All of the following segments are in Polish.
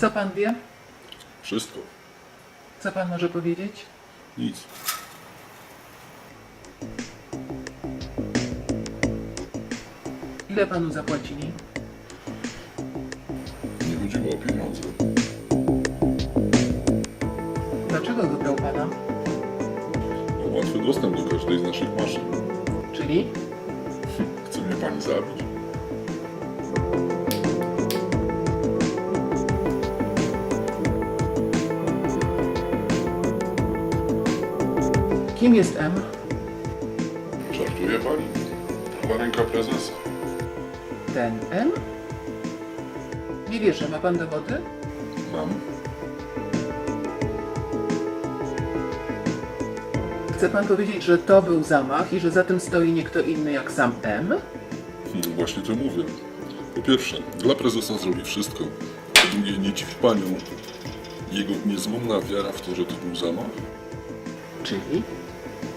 Co pan wie? Wszystko. Co pan może powiedzieć? Nic. Ile panu zapłacili? Nie chodziło o pieniądze. Dlaczego wybrał pana? Mam łatwy dostęp do każdej z naszych maszyn. Czyli? Chce mnie pani zabić? Kim jest M? Żartuje pani? Ręka prezesa. Ten M? Nie wierzę, ma pan dowody? Mam. Chce pan powiedzieć, że to był zamach i że za tym stoi nie kto inny jak sam M? Hmm, właśnie to mówię. Po pierwsze, dla prezesa zrobi wszystko. Po drugie, nie dziwi panią jego niezłomna wiara w to, że to był zamach. Czyli?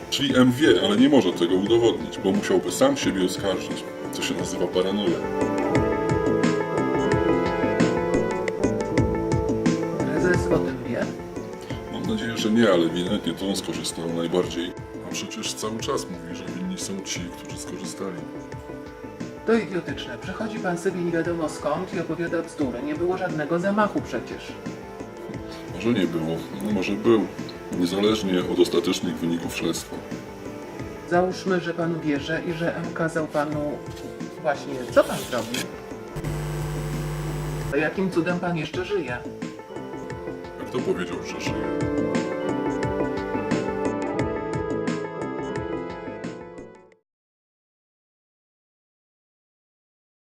Czyli M wie, ale nie może tego udowodnić, bo musiałby sam siebie oskarżyć, co się nazywa paranoja. Prezes o tym wie? Mam nadzieję, że nie, ale ewidentnie to on skorzystał najbardziej. A przecież cały czas mówi, że winni są ci, którzy skorzystali. To idiotyczne. Przychodzi pan sobie nie wiadomo skąd i opowiada bzdury. Nie było żadnego zamachu przecież. Może nie było, no może był. Niezależnie od ostatecznych wyników śledztwa. Załóżmy, że panu wierzę i że M kazał panu... Właśnie, co pan zrobił? To jakim cudem pan jeszcze żyje? Kto powiedział, że żyje?